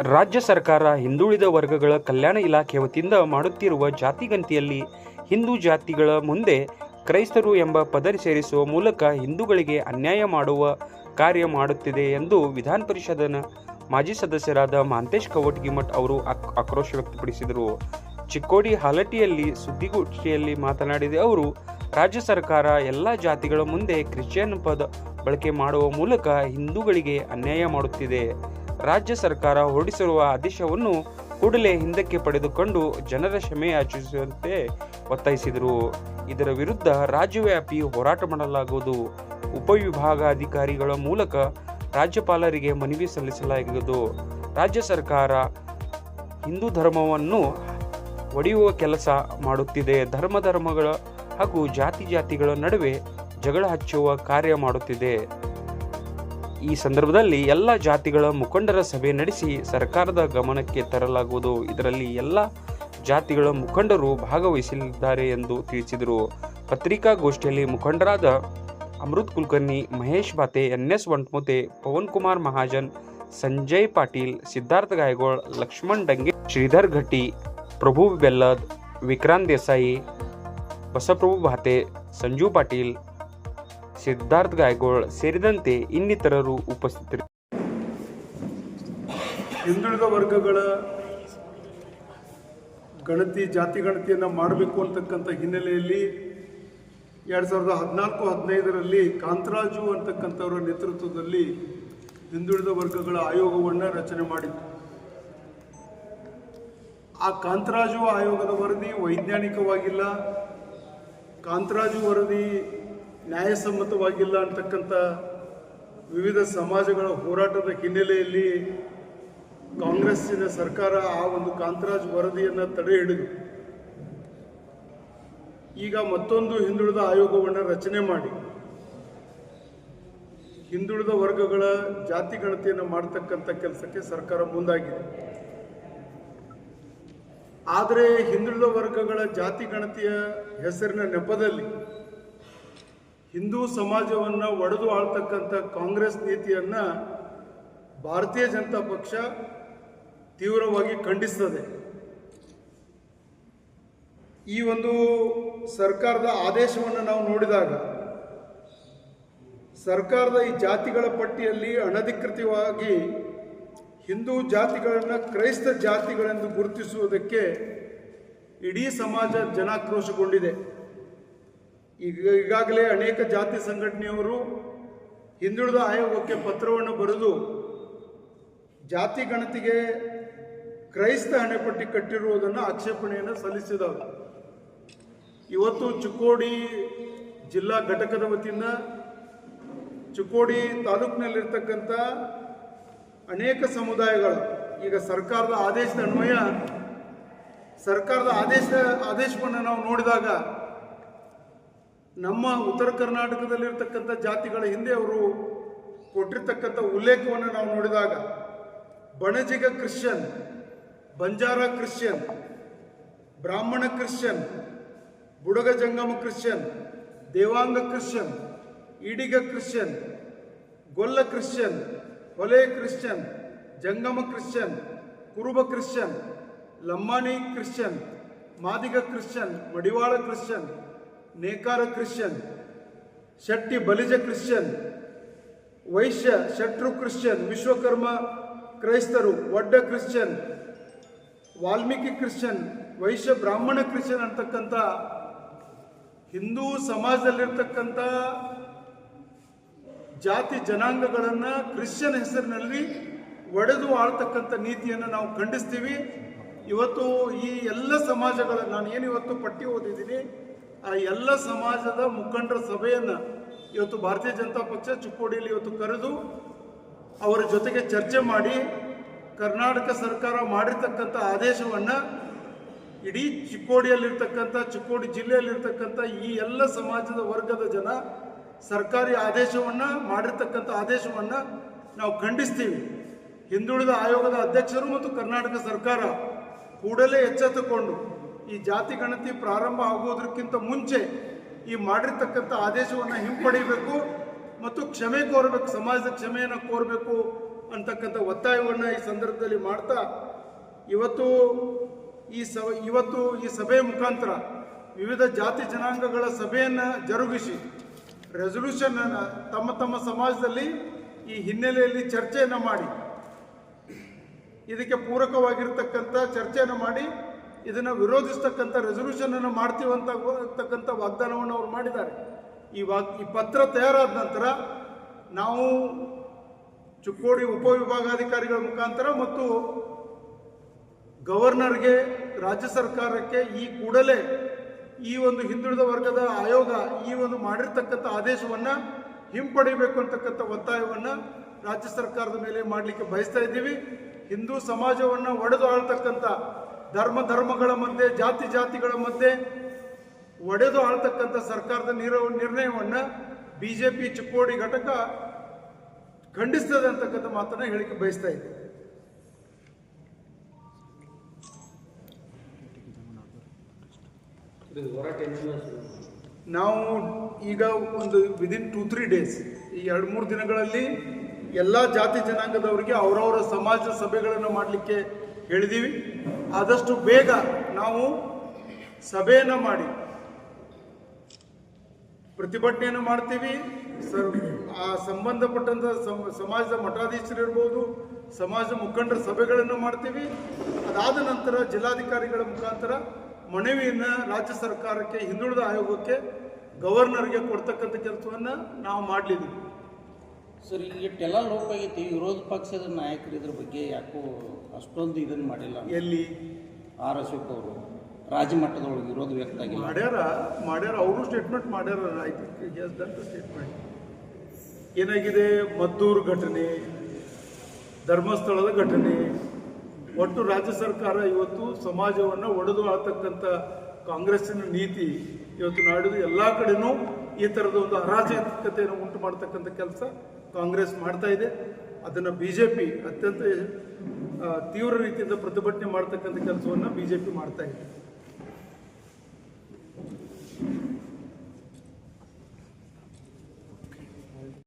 ರಾಜ್ಯ ಸರ್ಕಾರ ಹಿಂದುಳಿದ ವರ್ಗಗಳ ಕಲ್ಯಾಣ ಇಲಾಖೆ ವತಿಯಿಂದ ಮಾಡುತ್ತಿರುವ ಜಾತಿಗಂತಿಯಲ್ಲಿ ಹಿಂದೂ ಜಾತಿಗಳ ಮುಂದೆ ಕ್ರೈಸ್ತರು ಎಂಬ ಪದರಿ ಸೇರಿಸುವ ಮೂಲಕ ಹಿಂದೂಗಳಿಗೆ ಅನ್ಯಾಯ ಮಾಡುವ ಕಾರ್ಯ ಮಾಡುತ್ತಿದೆ ಎಂದು ವಿಧಾನ ಪರಿಷದನ ಮಾಜಿ ಸದಸ್ಯರಾದ ಮಹಂತೇಶ್ ಕವಟಗಿಮಠ್ ಅವರು ಆಕ್- ಆಕ್ರೋಶ ವ್ಯಕ್ತಪಡಿಸಿದರು. ಚಿಕ್ಕೋಡಿ ಹಾಲಟಿಯಲ್ಲಿ ಸುದ್ದಿಗೋಷ್ಠಿಯಲ್ಲಿ ಮಾತನಾಡಿದ ಅವರು, ರಾಜ್ಯ ಸರ್ಕಾರ ಎಲ್ಲ ಜಾತಿಗಳ ಮುಂದೆ ಕ್ರಿಶ್ಚಿಯನ್ ಪದ ಬಳಕೆ ಮಾಡುವ ಮೂಲಕ ಹಿಂದೂಗಳಿಗೆ ಅನ್ಯಾಯ ಮಾಡುತ್ತಿದೆ. ರಾಜ್ಯ ಸರ್ಕಾರ ಹೊರಡಿಸಿರುವ ಆದೇಶವನ್ನು ಕೂಡಲೇ ಹಿಂದಕ್ಕೆ ಪಡೆದುಕೊಂಡು ಜನರ ಕ್ಷಮೆ ಯಾಚಿಸುವಂತೆ ಒತ್ತಾಯಿಸಿದರು. ಇದರ ವಿರುದ್ಧ ರಾಜ್ಯವ್ಯಾಪಿ ಹೋರಾಟ ಮಾಡಲಾಗುವುದು. ಉಪವಿಭಾಗಾಧಿಕಾರಿಗಳ ಮೂಲಕ ರಾಜ್ಯಪಾಲರಿಗೆ ಮನವಿ ಸಲ್ಲಿಸಲಾಗುವುದು. ರಾಜ್ಯ ಸರ್ಕಾರ ಹಿಂದೂ ಧರ್ಮವನ್ನು ಒಡೆಯುವ ಕೆಲಸ ಮಾಡುತ್ತಿದೆ. ಧರ್ಮ ಧರ್ಮಗಳ ಹಾಗೂ ಜಾತಿ ಜಾತಿಗಳ ನಡುವೆ ಜಗಳ ಹಚ್ಚುವ ಕಾರ್ಯ ಮಾಡುತ್ತಿದೆ. ಈ ಸಂದರ್ಭದಲ್ಲಿ ಎಲ್ಲ ಜಾತಿಗಳ ಮುಖಂಡರ ಸಭೆ ನಡೆಸಿ ಸರ್ಕಾರದ ಗಮನಕ್ಕೆ ತರಲಾಗುವುದು. ಇದರಲ್ಲಿ ಎಲ್ಲ ಜಾತಿಗಳ ಮುಖಂಡರು ಭಾಗವಹಿಸಲಿದ್ದಾರೆ ಎಂದು ತಿಳಿಸಿದರು. ಪತ್ರಿಕಾಗೋಷ್ಠಿಯಲ್ಲಿ ಮುಖಂಡರಾದ ಅಮೃತ್ ಕುಲಕರ್ಣಿ, ಮಹೇಶ್ ಬಾತೆ ಎನ್ ಎಸ್ ವಂಟ್ಮುತೆ ಪವನ್ ಕುಮಾರ್ ಮಹಾಜನ್, ಸಂಜಯ್ ಪಾಟೀಲ್, ಸಿದ್ಧಾರ್ಥ ಗಾಯಗೋಳ್, ಲಕ್ಷ್ಮಣ್ ಡಂಗೆ, ಶ್ರೀಧರ್ ಘಟ್ಟಿ, ಪ್ರಭು ಬೆಲ್ಲದ್, ವಿಕ್ರಾಂತ್ ದೇಸಾಯಿ, ಬಸಪ್ರಭು ಭಾತೆ, ಸಂಜು ಪಾಟೀಲ್ ಸಿದ್ಧಾರ್ಥ್ ಗಾಯಗೋಳ್ ಸೇರಿದಂತೆ ಇನ್ನಿತರರು ಉಪಸ್ಥಿತರಿದ್ದರು ಹಿಂದುಳಿದ ವರ್ಗಗಳ ಗಣತಿ, ಜಾತಿ ಗಣತಿಯನ್ನು ಮಾಡಬೇಕು ಅಂತಕ್ಕಂಥ ಹಿನ್ನೆಲೆಯಲ್ಲಿ ಎರಡು ಸಾವಿರದ ಹದಿನಾಲ್ಕು, ಹದಿನೈದರಲ್ಲಿ ಕಾಂತರಾಜು ಅಂತಕ್ಕಂಥವರ ನೇತೃತ್ವದಲ್ಲಿ ಹಿಂದುಳಿದ ವರ್ಗಗಳ ಆಯೋಗವನ್ನು ರಚನೆ ಮಾಡಿತ್ತು ಆ ಕಾಂತರಾಜು ಆಯೋಗದ ವರದಿ ವೈಜ್ಞಾನಿಕವಾಗಿಲ್ಲ. ಕಾಂತರಾಜು ವರದಿ ನ್ಯಾಯಸಮ್ಮತವಾಗಿಲ್ಲ ಅಂತಕ್ಕಂಥ ವಿವಿಧ ಸಮಾಜಗಳ ಹೋರಾಟದ ಹಿನ್ನೆಲೆಯಲ್ಲಿ ಕಾಂಗ್ರೆಸ್ಸಿನ ಸರ್ಕಾರ ಆ ಒಂದು ಕಾಂತರಾಜ್ ವರದಿಯನ್ನು ತಡೆ ಹಿಡಿದು ಈಗ ಮತ್ತೊಂದು ಹಿಂದುಳಿದ ಆಯೋಗವನ್ನು ರಚನೆ ಮಾಡಿ, ಹಿಂದುಳಿದ ವರ್ಗಗಳ ಜಾತಿ ಗಣತಿಯನ್ನು ಮಾಡತಕ್ಕಂಥ ಕೆಲಸಕ್ಕೆ ಸರ್ಕಾರ ಮುಂದಾಗಿದೆ. ಆದರೆ ಹಿಂದುಳಿದ ವರ್ಗಗಳ ಜಾತಿ ಗಣತಿಯ ಹೆಸರಿನ ನೆಪದಲ್ಲಿ ಹಿಂದೂ ಸಮಾಜವನ್ನು ಒಡೆದು ಆಳ್ತಕ್ಕಂಥ ಕಾಂಗ್ರೆಸ್ ನೀತಿಯನ್ನು ಭಾರತೀಯ ಜನತಾ ಪಕ್ಷ ತೀವ್ರವಾಗಿ ಖಂಡಿಸ್ತದೆ. ಈ ಒಂದು ಸರ್ಕಾರದ ಆದೇಶವನ್ನು ನಾವು ನೋಡಿದಾಗ ಸರ್ಕಾರದ ಈ ಜಾತಿಗಳ ಪಟ್ಟಿಯಲ್ಲಿ ಅನಧಿಕೃತವಾಗಿ ಹಿಂದೂ ಜಾತಿಗಳನ್ನು ಕ್ರೈಸ್ತ ಜಾತಿಗಳೆಂದು ಗುರುತಿಸುವುದಕ್ಕೆ ಇಡೀ ಸಮಾಜ ಜನಾಕ್ರೋಶಗೊಂಡಿದೆ. ಈಗ ಈಗಾಗಲೇ ಅನೇಕ ಜಾತಿ ಸಂಘಟನೆಯವರು ಹಿಂದುಳಿದ ಆಯೋಗಕ್ಕೆ ಪತ್ರವನ್ನು ಬರೆದು ಜಾತಿ ಗಣತಿಗೆ ಕ್ರೈಸ್ತ ಹಣೆಪಟ್ಟಿ ಕಟ್ಟಿರುವುದನ್ನು ಆಕ್ಷೇಪಣೆಯನ್ನು ಸಲ್ಲಿಸಿದವರು. ಇವತ್ತು ಚಿಕ್ಕೋಡಿ ಜಿಲ್ಲಾ ಘಟಕದ ವತಿಯಿಂದ ಚಿಕ್ಕೋಡಿ ತಾಲೂಕಿನಲ್ಲಿರ್ತಕ್ಕಂಥ ಅನೇಕ ಸಮುದಾಯಗಳು, ಈಗ ಸರ್ಕಾರದ ಆದೇಶದ ಅನ್ವಯ, ಸರ್ಕಾರದ ಆದೇಶ, ಆದೇಶವನ್ನು ನಾವು ನೋಡಿದಾಗ ನಮ್ಮ ಉತ್ತರ ಕರ್ನಾಟಕದಲ್ಲಿರ್ತಕ್ಕಂಥ ಜಾತಿಗಳ ಹಿಂದೆ ಅವರು ಕೊಟ್ಟಿರ್ತಕ್ಕಂಥ ಉಲ್ಲೇಖವನ್ನು ನಾವು ನೋಡಿದಾಗ, Banajiga Christian, Banjara Christian, Brahmin Christian, Budaga Jangama Christian, Devanga Christian Idiga Christian, Golla Christian, Hole Christian, Jangama Christian, Kuruba Christian Lambani Christian, Madiga Christian, Madivala Christian Nekara Christian, Shetty Balija Christian, Vaishya ಶಟ್ರು Christian, Vishwakarma ಕ್ರೈಸ್ತರು Odda Christian, Valmiki Christian, Vaishya Brahmin Christian ಅಂತಕ್ಕಂಥ ಹಿಂದೂ ಸಮಾಜದಲ್ಲಿರ್ತಕ್ಕಂಥ ಜಾತಿ ಜನಾಂಗಗಳನ್ನು Christian ಹೆಸರಿನಲ್ಲಿ ಒಡೆದು ಆಳ್ತಕ್ಕಂಥ ನೀತಿಯನ್ನು ನಾವು ಖಂಡಿಸ್ತೀವಿ. ಇವತ್ತು ಈ ಎಲ್ಲ ಸಮಾಜಗಳ ನಾನು ಏನು ಇವತ್ತು ಪಟ್ಟಿ ಓದಿದ್ದೀನಿ? ಆ ಎಲ್ಲ ಸಮಾಜದ ಮುಖಂಡರ ಸಭೆಯನ್ನು ಇವತ್ತು ಭಾರತೀಯ ಜನತಾ ಪಕ್ಷ ಚಿಕ್ಕೋಡಿಯಲ್ಲಿ ಇವತ್ತು ಕರೆದು ಅವರ ಜೊತೆಗೆ ಚರ್ಚೆ ಮಾಡಿ ಕರ್ನಾಟಕ ಸರ್ಕಾರ ಮಾಡಿರ್ತಕ್ಕಂಥ ಆದೇಶವನ್ನು ಇಡೀ ಚಿಕ್ಕೋಡಿಯಲ್ಲಿರ್ತಕ್ಕಂಥ, ಚಿಕ್ಕೋಡಿ ಜಿಲ್ಲೆಯಲ್ಲಿರ್ತಕ್ಕಂಥ ಈ ಎಲ್ಲ ಸಮಾಜದ ವರ್ಗದ ಜನ ಸರ್ಕಾರಿ ಆದೇಶವನ್ನು ಮಾಡಿರ್ತಕ್ಕಂಥ ಆದೇಶವನ್ನು ನಾವು ಖಂಡಿಸ್ತೀವಿ. ಹಿಂದುಳಿದ ಆಯೋಗದ ಅಧ್ಯಕ್ಷರು ಮತ್ತು ಕರ್ನಾಟಕ ಸರ್ಕಾರ ಕೂಡಲೇ ಎಚ್ಚೆತ್ತುಕೊಂಡು ಈ ಜಾತಿ ಗಣತಿ ಪ್ರಾರಂಭ ಆಗೋದಕ್ಕಿಂತ ಮುಂಚೆ ಈ ಮಾಡಿರ್ತಕ್ಕಂಥ ಆದೇಶವನ್ನು ಹಿಂಪಡಿಬೇಕು ಮತ್ತು ಕ್ಷಮೆ ಕೋರಬೇಕು, ಸಮಾಜದ ಕ್ಷಮೆಯನ್ನು ಕೋರಬೇಕು ಅಂತಕ್ಕಂಥ ಒತ್ತಾಯವನ್ನು ಈ ಸಂದರ್ಭದಲ್ಲಿ ಮಾಡ್ತಾ ಇವತ್ತು ಈ ಸ, ಇವತ್ತು ಈ ಸಭೆಯ ಮುಖಾಂತರ ವಿವಿಧ ಜಾತಿ ಜನಾಂಗಗಳ ಸಭೆಯನ್ನು ಜರುಗಿಸಿ ರೆಸೊಲ್ಯೂಷನ್ ತಮ್ಮ ತಮ್ಮ ಸಮಾಜದಲ್ಲಿ ಈ ಹಿನ್ನೆಲೆಯಲ್ಲಿ ಚರ್ಚೆಯನ್ನು ಮಾಡಿ. ಇದಕ್ಕೆ ಪೂರಕವಾಗಿರ್ತಕ್ಕಂಥ ಚರ್ಚೆಯನ್ನು ಮಾಡಿ ಇದನ್ನು ವಿರೋಧಿಸ್ತಕ್ಕಂಥ ರೆಸೊಲ್ಯೂಷನ್ ಅನ್ನು ಮಾಡ್ತೀವಂತ ಅಂತಕ್ಕಂಥ ವಾಗ್ದಾನವನ್ನು ಅವರು ಮಾಡಿದ್ದಾರೆ. ಈ ವಾಗ್, ಈ ಪತ್ರ ತಯಾರಾದ ನಂತರ ನಾವು ಚಿಕ್ಕೋಡಿ ಉಪವಿಭಾಗಾಧಿಕಾರಿಗಳ ಮುಖಾಂತರ ಮತ್ತು ಗವರ್ನರ್ಗೆ, ರಾಜ್ಯ ಸರ್ಕಾರಕ್ಕೆ ಈ ಕೂಡಲೇ ಈ ಒಂದು ಹಿಂದುಳಿದ ವರ್ಗದ ಆಯೋಗ ಈ ಒಂದು ಮಾಡಿರ್ತಕ್ಕಂಥ ಆದೇಶವನ್ನು ಹಿಂಪಡಿಬೇಕು ಅಂತಕ್ಕಂಥ ಒತ್ತಾಯವನ್ನು ರಾಜ್ಯ ಸರ್ಕಾರದ ಮೇಲೆ ಮಾಡಲಿಕ್ಕೆ ಬಯಸ್ತಾ ಇದ್ದೀವಿ. ಹಿಂದೂ ಸಮಾಜವನ್ನು ಒಡೆದು ಆಳ್ತಕ್ಕಂಥ ಧರ್ಮ ಧರ್ಮಗಳ ಮಧ್ಯೆ, ಜಾತಿ ಜಾತಿಗಳ ಮಧ್ಯೆ ಒಡೆದು ಆಳ್ತಕ್ಕಂಥ ಸರ್ಕಾರದ ನಿರ, ನಿರ್ಣಯವನ್ನು ಬಿ ಜೆ ಪಿ ಚಿಕ್ಕೋಡಿ ಘಟಕ ಖಂಡಿಸ್ತದೆ ಅಂತಕ್ಕಂಥ ಮಾತನ್ನ ಹೇಳಿಕೆ ಬಯಸ್ತಾ ಇದೆ ನಾವು ಈಗ ಒಂದು ವಿದಿನ್ ಟೂ ತ್ರೀ ಡೇಸ್ ಈ ಎರಡು, ಮೂರು ದಿನಗಳಲ್ಲಿ ಎಲ್ಲ ಜಾತಿ ಜನಾಂಗದವರಿಗೆ ಅವರವರ ಸಮಾಜ ಸಭೆಗಳನ್ನು ಮಾಡಲಿಕ್ಕೆ ಹೇಳಿದ್ದೀವಿ ಆದಷ್ಟು ಬೇಗ ನಾವು ಸಭೆಯನ್ನು ಮಾಡಿ. ಪ್ರತಿಭಟನೆಯನ್ನು ಮಾಡ್ತೀವಿ. ಆ ಸಂಬಂಧಪಟ್ಟಂಥ ಸಮ- ಸಮಾಜದ ಮಠಾಧೀಶರು ಇರ್ಬೋದು ಸಮಾಜ ಮುಖಂಡರ ಸಭೆಗಳನ್ನು ಮಾಡ್ತೀವಿ. ಅದಾದ ನಂತರ ಜಿಲ್ಲಾಧಿಕಾರಿಗಳ ಮುಖಾಂತರ ಮನವಿಯನ್ನು ರಾಜ್ಯ ಸರ್ಕಾರಕ್ಕೆ, ಹಿಂದುಳಿದ ಆಯೋಗಕ್ಕೆ, ಗವರ್ನರ್ಗೆ ಕೊಡ್ತಕ್ಕಂಥ ಕೆಲಸವನ್ನು ನಾವು ಮಾಡಲಿದ್ದೀವಿ. ಸರ್ ಈಗ ಟೆಲ ಲೋಪ ಆಗೈತಿ. ವಿರೋಧ ಪಕ್ಷದ ನಾಯಕರು ಇದ್ರ ಬಗ್ಗೆ ಯಾಕೋ ಅಷ್ಟೊಂದು ಇದನ್ನು ಮಾಡಿಲ್ಲ ಎಲ್ಲಿ? ಆರ್ ಅಶೋಕ್ ಅವರು. ರಾಜಮಟ್ಟದೊಳಗೆ ವಿರೋಧ ವ್ಯಕ್ತ ಆಗಿಲ್ಲ. ಮಾಡ್ಯಾರ ಮಾಡ್ಯಾರ ಅವರು ಸ್ಟೇಟ್ಮೆಂಟ್ ಮಾಡ್ಯಾರ. ಸ್ಟೇಟ್ಮೆಂಟ್ ಏನಾಗಿದೆ? ಮದ್ದೂರು ಘಟನೆ ಧರ್ಮಸ್ಥಳದ ಘಟನೆ. ಒಟ್ಟು ರಾಜ್ಯ ಸರ್ಕಾರ ಇವತ್ತು ಸಮಾಜವನ್ನು ಒಡೆದು ಆಳ್ತಕ್ಕಂಥ ಕಾಂಗ್ರೆಸ್ಸಿನ ನೀತಿ ಇವತ್ತು ನಾಡಿದ್ದು ಎಲ್ಲ ಕಡೆನೂ ಈ ಥರದ ಒಂದು ಅರಾಜಕತೆಯನ್ನು ಉಂಟು ಮಾಡ್ತಕ್ಕಂಥ ಕೆಲಸ. ಕಾಂಗ್ರೆಸ್ ಮಾಡ್ತಾ ಇದೆ, ಅದನ್ನು ಬಿ ಜೆ ಪಿ ಅತ್ಯಂತ ತೀವ್ರ ರೀತಿಯಿಂದ ಪ್ರತಿಭಟನೆ ಮಾಡ್ತಕ್ಕಂಥ ಕೆಲಸವನ್ನು ಬಿ ಜೆ ಪಿ ಮಾಡ್ತಾ ಇದೆ.